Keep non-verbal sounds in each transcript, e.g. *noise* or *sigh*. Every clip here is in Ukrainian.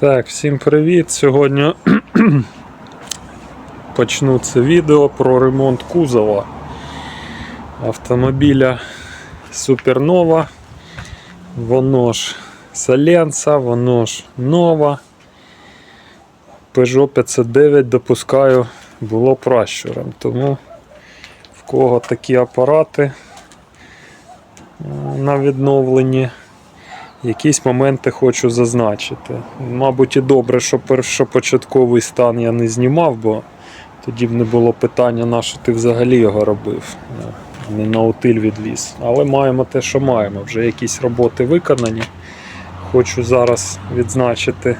Так, всім привіт! Сьогодні *clears throat* почну це відео про ремонт кузова автомобіля Супернова. Воно ж Саленца, воно ж нова. Peugeot 509 допускаю було пращуром. Тому в кого такі апарати е, на відновленні. Якісь моменти хочу зазначити. Мабуть, і добре, що першопочатковий стан я не знімав, бо тоді б не було питання, на що ти взагалі його робив, не на утиль відвіз. Але маємо те, що маємо. Вже якісь роботи виконані. Хочу зараз відзначити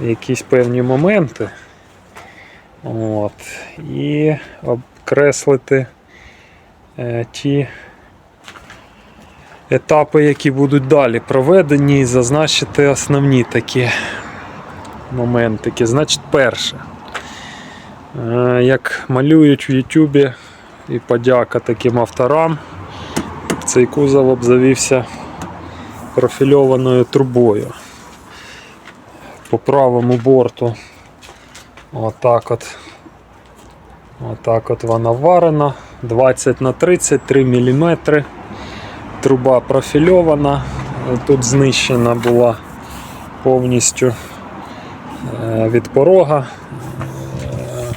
якісь певні моменти. От. І обкреслити е, ті етапи, які будуть далі проведені, і зазначити основні такі моментики. Значить, перше, е, як малюють в Ютубі, і подяка таким авторам, цей кузов обзавівся профільованою трубою. По правому борту отак от. Отак от вона варена. 20 на 33 мм труба профільована, тут знищена була повністю е, від порога. Е,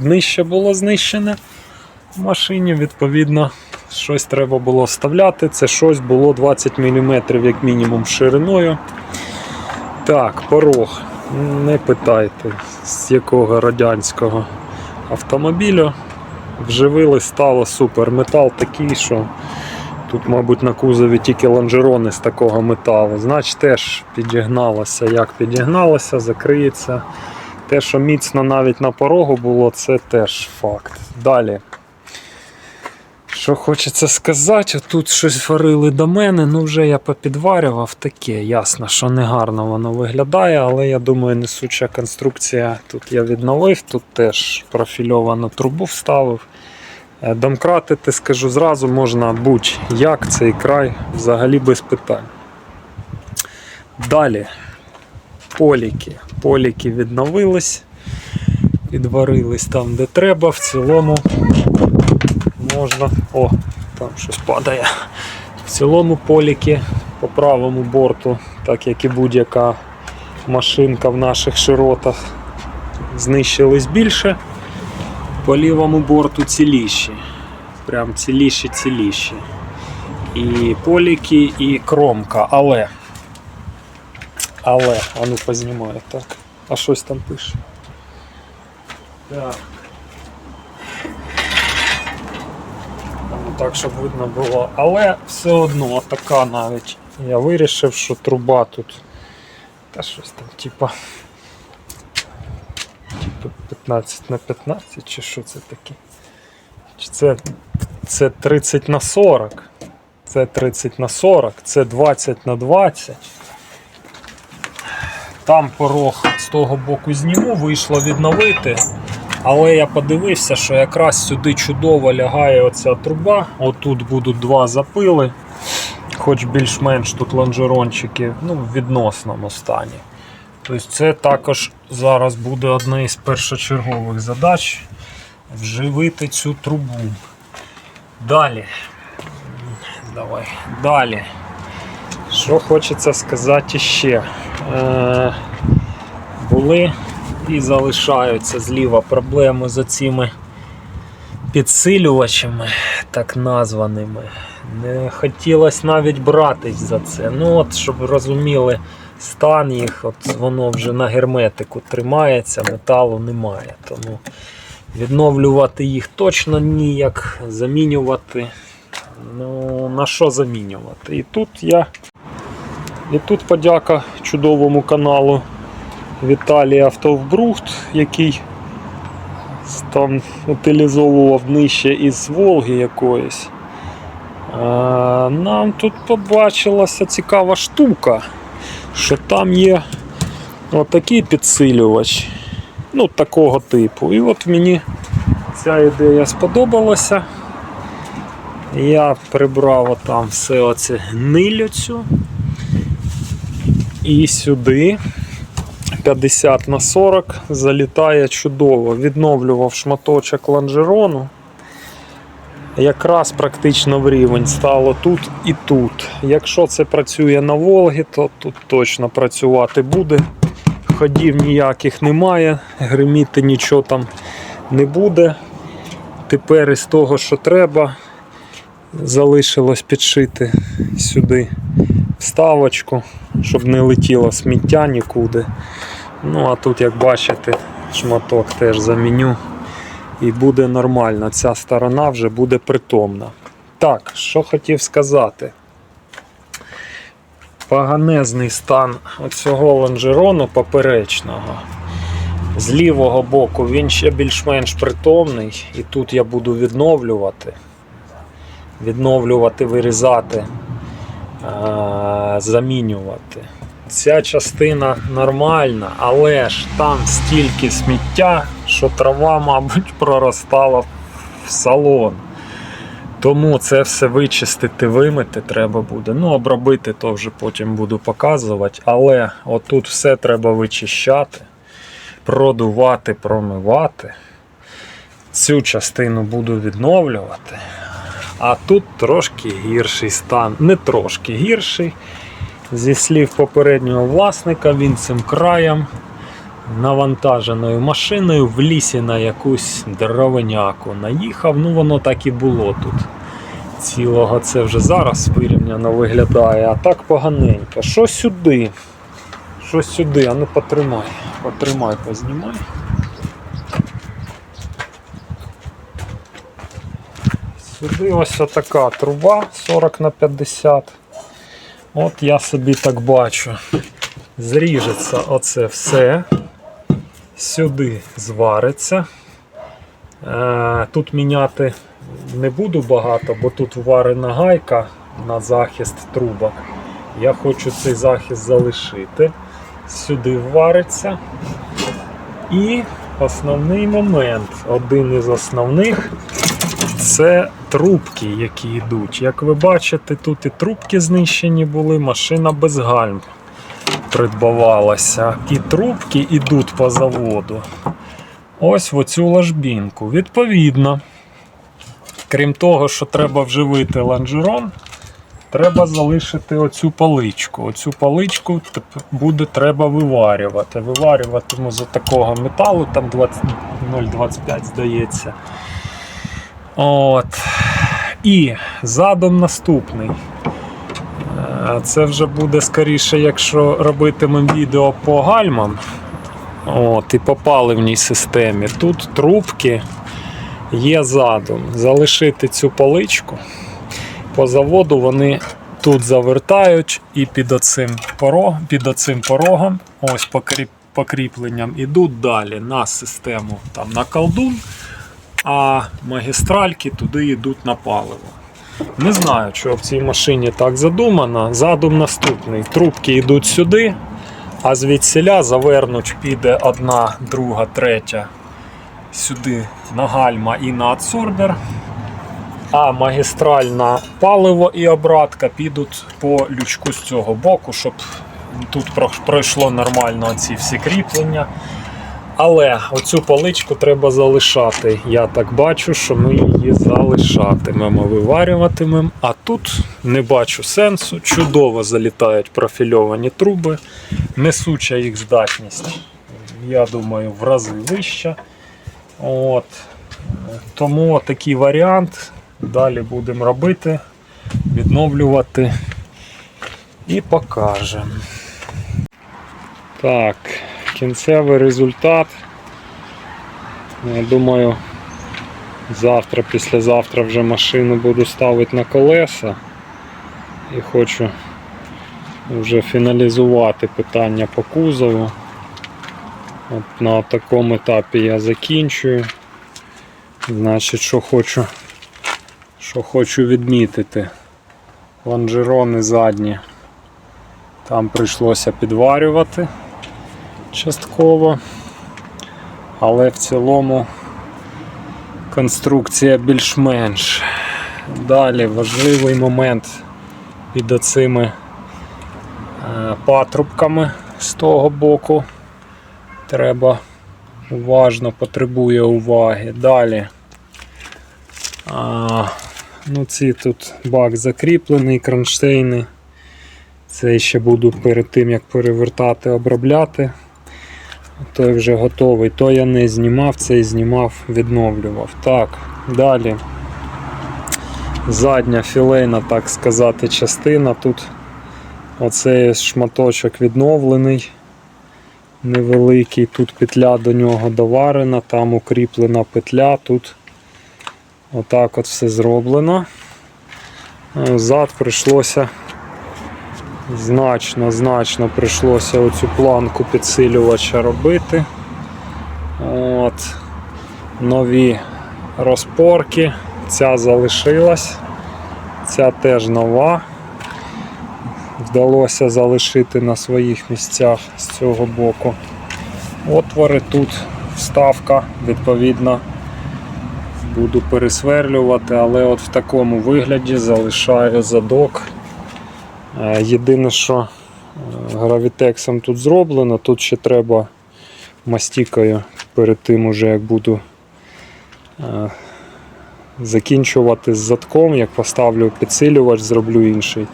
Днище було знищене в машині, відповідно, щось треба було вставляти. Це щось було 20 мм як мінімум шириною. Так, порог. Не питайте, з якого радянського автомобілю. Вживили, стало супер. Метал такий, що Тут, мабуть, на кузові тільки лонжерони з такого металу. Значить, теж підігналося. Як підігналося, закриється. Те, що міцно навіть на порогу було, це теж факт. Далі. Що хочеться сказати, тут щось варили до мене, ну вже я попідварював таке. Ясно, що не гарно воно виглядає, але я думаю, несуча конструкція тут я відновив, тут теж профільовану трубу вставив. Е, Домкратити, скажу зразу, можна будь-як цей край взагалі без питань. Далі поліки. Поліки відновились, відварились там, де треба. В цілому можна. О, там щось падає. В цілому поліки по правому борту, так як і будь-яка машинка в наших широтах, знищились більше по лівому борту ціліші. Прям ціліші ціліші. І поліки, і кромка. Але. Але, а ну познімаю так. А щось там пише. Так. Ну, Так, щоб видно було. Але все одно така навіть. Я вирішив, що труба тут. Та щось там, типа. Типу 15 на 15 чи що це таке? Чи це, це 30 на 40? Це 30 на 40, це 20 на 20. Там порог з того боку зніму, вийшло відновити. Але я подивився, що якраз сюди чудово лягає оця труба. Отут будуть два запили, хоч більш-менш тут лонжерончики ну, в відносному стані. Тобто це також зараз буде одна із першочергових задач вживити цю трубу. Далі. Давай. Далі. Що хочеться сказати ще? Е, були і залишаються зліва проблеми з цими підсилювачами, так названими. Не хотілося навіть братись за це. Ну от, щоб розуміли стан їх, от воно вже на герметику тримається, металу немає. Тому відновлювати їх точно ніяк, замінювати. Ну, на що замінювати? І тут я. І тут подяка чудовому каналу Віталій Автовбрухт, який там утилізовував днище із Волги якоїсь. Нам тут побачилася цікава штука, що там є отакий підсилювач, ну такого типу. І от мені ця ідея сподобалася. Я прибрав там все оце гнилю. І сюди 50 на 40 залітає чудово. Відновлював шматочок лонжерону. Якраз практично в рівень стало тут і тут. Якщо це працює на Волгі, то тут точно працювати буде. Ходів ніяких немає, гриміти нічого там не буде. Тепер із того, що треба, залишилось підшити сюди вставочку, щоб не летіло сміття нікуди. Ну а тут, як бачите, шматок теж заміню. І буде нормально. Ця сторона вже буде притомна. Так, що хотів сказати. Поганезний стан оцього лонжерону поперечного. З лівого боку він ще більш-менш притомний, і тут я буду відновлювати. Відновлювати, вирізати, е- замінювати. Ця частина нормальна, але ж там стільки сміття, що трава, мабуть, проростала в салон. Тому це все вичистити, вимити треба буде. Ну, обробити то вже потім буду показувати. Але отут все треба вичищати, продувати, промивати. Цю частину буду відновлювати. А тут трошки гірший стан. Не трошки гірший. Зі слів попереднього власника, він цим краєм навантаженою машиною в лісі на якусь дровиняку наїхав. Ну воно так і було тут. Цілого це вже зараз вирівняно виглядає, а так поганенько. Що сюди? Що сюди? А ну потримай. Потримай, познімай. Сюди ось така труба 40 на 50. От я собі так бачу. Зріжеться оце все. Сюди звариться. Е, Тут міняти не буду багато, бо тут варена гайка на захист трубок. Я хочу цей захист залишити. Сюди вариться. І основний момент, один із основних, це трубки, які йдуть. Як ви бачите, тут і трубки знищені були, машина без гальм придбавалася. І трубки йдуть по заводу. Ось в оцю ложбінку. Відповідно, крім того, що треба вживити лонжерон, треба залишити оцю паличку. Оцю паличку буде треба виварювати. Виварюватиму з такого металу, там 20 0,25 здається. От. І задум наступний. Це вже буде скоріше, якщо робитимемо відео по гальмам. От, і по паливній системі. Тут трубки є задум. Залишити цю поличку. По заводу вони тут завертають і під оцим, порог, під оцим порогом, ось покріп, покріпленням, ідуть далі на систему там, на колдун, а магістральки туди йдуть на паливо. Не знаю, що в цій машині так задумано. Задум наступний. Трубки йдуть сюди, а звідсіля завернуть піде одна, друга, третя сюди на гальма і на адсорбер. А магістральна паливо і обратка підуть по лючку з цього боку, щоб тут пройшло нормально ці всі кріплення. Але оцю поличку треба залишати. Я так бачу, що ми її залишатимемо, виварюватимемо. А тут не бачу сенсу. Чудово залітають профільовані труби. Несуча їх здатність, я думаю, в рази вища. От. Тому такий варіант. Далі будемо робити, відновлювати і покажемо. Так, кінцевий результат. Я думаю, завтра, післязавтра вже машину буду ставити на колеса і хочу вже фіналізувати питання по кузову. От на такому етапі я закінчую. Значить, що хочу, що хочу відмітити. Лонжерони задні. Там прийшлося підварювати частково. Але в цілому конструкція більш-менш. Далі важливий момент під оцими е, патрубками з того боку. Треба уважно потребує уваги. Далі. А, ну ці тут бак закріплений, кронштейни. Це ще буду перед тим як перевертати, обробляти. Той вже готовий. То я не знімав, цей знімав, відновлював. Так, далі. Задня філейна, так сказати, частина. Тут оцей шматочок відновлений. Невеликий. Тут петля до нього доварена, там укріплена петля, тут отак от все зроблено. Е, Зад прийшлося значно, значно прийшлося оцю планку підсилювача робити. От. Нові розпорки. Ця залишилась, ця теж нова. Вдалося залишити на своїх місцях з цього боку. Отвори тут, вставка, відповідно, буду пересверлювати, але от в такому вигляді залишаю задок. Е, Єдине, що е, гравітексом тут зроблено, тут ще треба мастікою перед тим, уже як буду е, закінчувати з задком, як поставлю підсилювач, зроблю інший,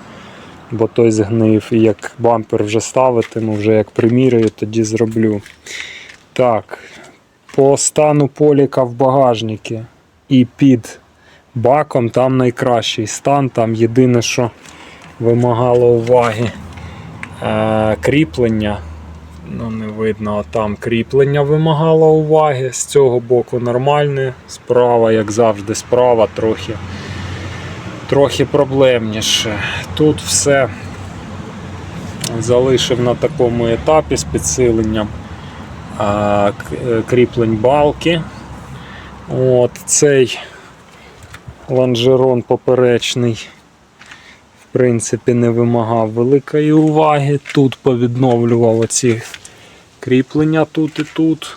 бо той згнив. І як бампер вже ставитиму, вже як приміряю, тоді зроблю. Так, по стану поліка в багажнику і під баком там найкращий стан. Там єдине, що вимагало уваги е, кріплення. Ну, не видно, а там кріплення вимагало уваги. З цього боку нормальне, справа, як завжди, справа трохи, трохи проблемніше. Тут все залишив на такому етапі з підсиленням е, кріплень балки. От цей лонжерон поперечний принципі, не вимагав великої уваги. Тут повідновлював оці кріплення тут і тут.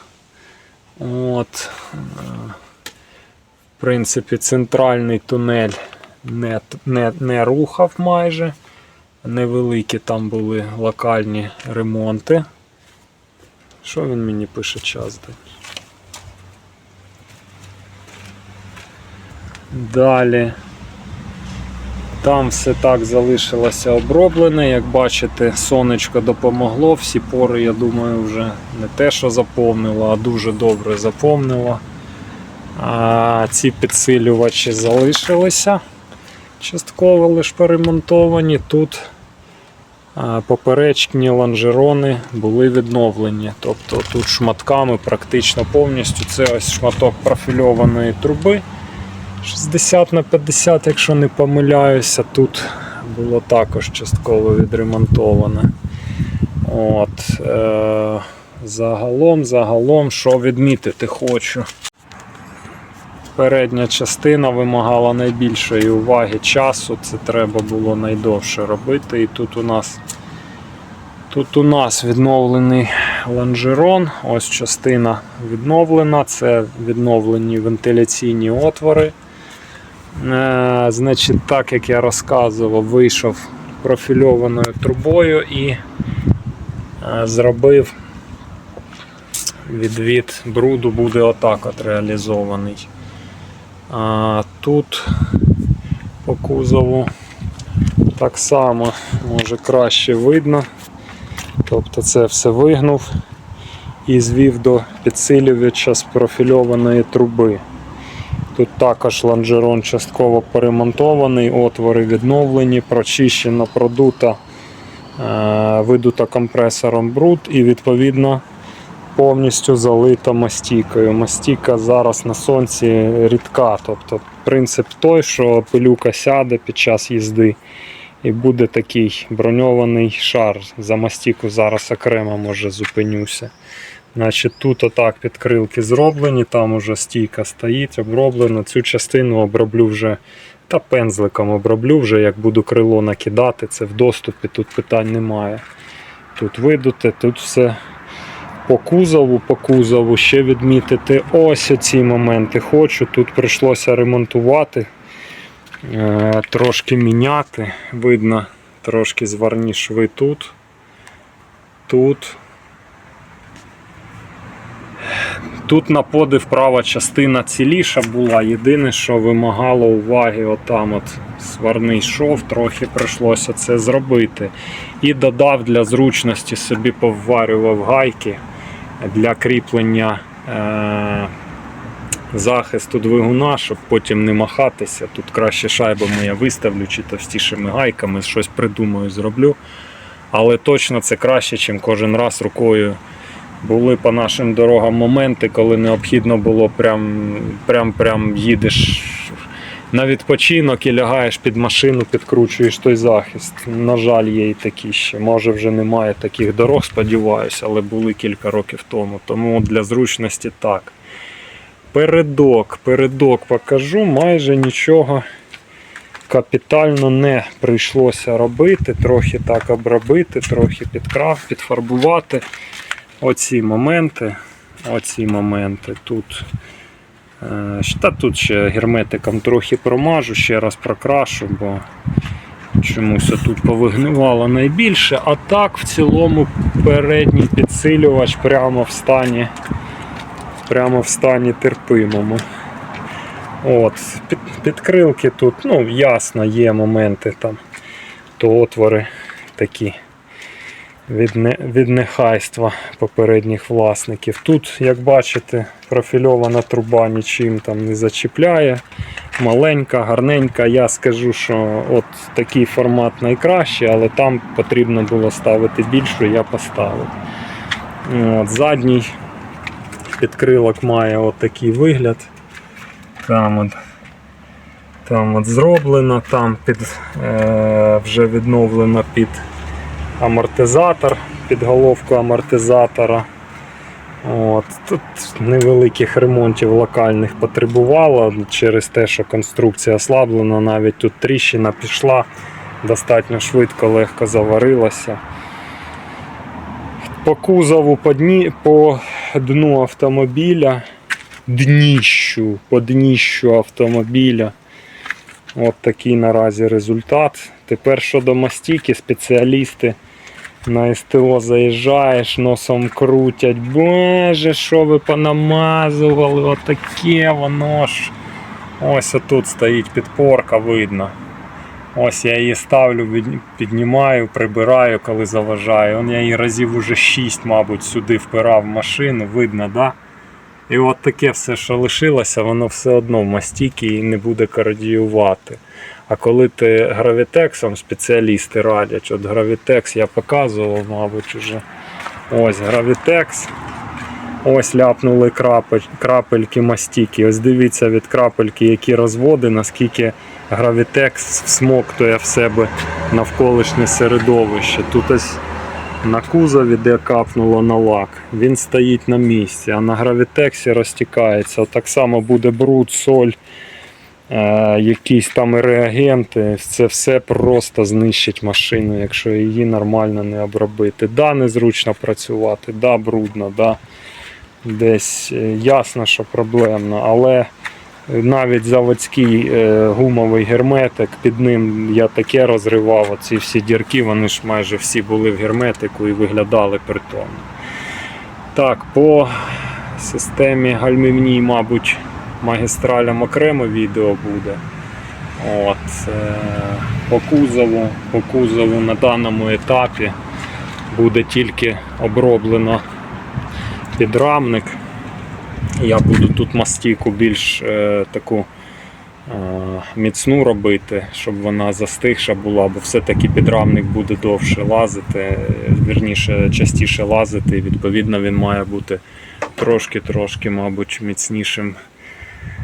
От. В принципі, центральний тунель не, не, не рухав майже. Невеликі там були локальні ремонти. Що він мені пише час? день? Далі. Там все так залишилося оброблене. Як бачите, сонечко допомогло. Всі пори, я думаю, вже не те, що заповнило, а дуже добре заповнило. А ці підсилювачі залишилися. Частково лише поремонтовані. Тут поперечні лонжерони були відновлені. Тобто тут шматками практично повністю. Це ось шматок профільованої труби. 60 на 50, якщо не помиляюся, тут було також частково відремонтоване. От, е, загалом, загалом, що відмітити хочу. Передня частина вимагала найбільшої уваги часу, це треба було найдовше робити. І тут у нас Тут у нас відновлений лонжерон, ось частина відновлена, це відновлені вентиляційні отвори. Е, значить, так як я розказував, вийшов профільованою трубою і е, зробив відвід бруду, буде отак от реалізований. А, тут по кузову так само може краще видно. Тобто це все вигнув і звів до підсилювача з профільованої труби. Тут також лонжерон частково поремонтований, отвори відновлені, прочищено, продута, е, видута компресором бруд і відповідно повністю залита мастікою. Мастіка зараз на сонці рідка. Тобто принцип той, що пилюка сяде під час їзди. І буде такий броньований шар. За мастіку зараз окремо може зупинюся. Значить, тут отак підкрилки зроблені, там уже стійка стоїть, оброблено. Цю частину оброблю вже та пензликом оброблю вже, як буду крило накидати, це в доступі, тут питань немає. Тут видуте, тут все по кузову, по кузову ще відмітити ось ці моменти хочу. Тут прийшлося ремонтувати, е, трошки міняти. Видно, трошки зварні шви тут. Тут. Тут на подив права частина ціліша була. Єдине, що вимагало уваги, отам от сварний шов, трохи прийшлося це зробити. І додав для зручності собі повварював гайки для кріплення е- захисту двигуна, щоб потім не махатися. Тут краще шайбами я виставлю чи товстішими гайками, щось придумаю, зроблю. Але точно це краще, ніж кожен раз рукою були по нашим дорогам моменти, коли необхідно було прям, прям, прям їдеш на відпочинок і лягаєш під машину, підкручуєш той захист. На жаль, є і такі ще. Може вже немає таких дорог, сподіваюся, але були кілька років тому. Тому для зручності так. Передок, передок покажу, майже нічого капітально не прийшлося робити. Трохи так обробити, трохи підкрав, підфарбувати оці моменти. Оці моменти тут. е, Та тут ще герметиком трохи промажу, ще раз прокрашу, бо чомусь тут повигнивало найбільше. А так в цілому передній підсилювач прямо в стані, прямо в стані терпимому. От, під, підкрилки тут, ну, ясно, є моменти там, то отвори такі від, не, від нехайства попередніх власників. Тут, як бачите, профільована труба нічим там не зачіпляє. Маленька, гарненька. Я скажу, що от такий формат найкращий, але там потрібно було ставити більшу, я поставив. От, задній підкрилок має от такий вигляд. Там от, там от зроблено, там під, е, вже відновлено під амортизатор, під головку амортизатора. От. Тут невеликих ремонтів локальних потребувало через те, що конструкція ослаблена, навіть тут тріщина пішла, достатньо швидко, легко заварилася. По кузову, по, дні, по дну автомобіля, дніщу, по дніщу автомобіля. От такий наразі результат. Тепер щодо мастіки, спеціалісти на СТО заїжджаєш, носом крутять. Боже, що ви понамазували, отаке воно ж. Ось отут стоїть підпорка, видно. Ось я її ставлю, піднімаю, прибираю, коли заважаю. Он я її разів уже 6, мабуть, сюди впирав машину, видно, да? І от таке все, що лишилося, воно все одно в мастіки і не буде кородіювати. А коли ти гравітексом спеціалісти радять, от гравітекс я показував, мабуть, уже. Ось гравітекс. Ось ляпнули крапель- крапельки мастіки. Ось дивіться від крапельки, які розводи, наскільки гравітекс всмоктує в себе навколишнє середовище. Тут ось на кузові, де капнуло на лак, він стоїть на місці, а на гравітексі розтікається. Так само буде бруд, соль, якісь там реагенти. Це все просто знищить машину, якщо її нормально не обробити. Да, незручно працювати, да, брудно, да, десь е, ясно, що проблемно, але навіть заводський е, гумовий герметик, під ним я таке розривав, оці всі дірки, вони ж майже всі були в герметику і виглядали притомно. Так, по системі гальмівній, мабуть, магістралям окремо відео буде. От, е, по кузову, по кузову на даному етапі буде тільки оброблено підрамник. Я буду тут мастіку більш е, таку е, міцну робити, щоб вона застигша була, бо все-таки підрамник буде довше лазити, вірніше частіше лазити, і відповідно він має бути трошки-трошки, мабуть, міцнішим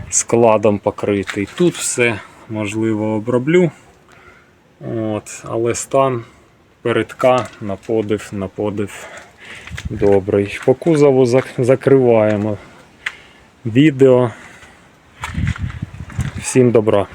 складом покритий. Тут все можливо оброблю. От, але стан передка на подив, на подив добрий. По кузову зак- закриваємо відео. Всім добра.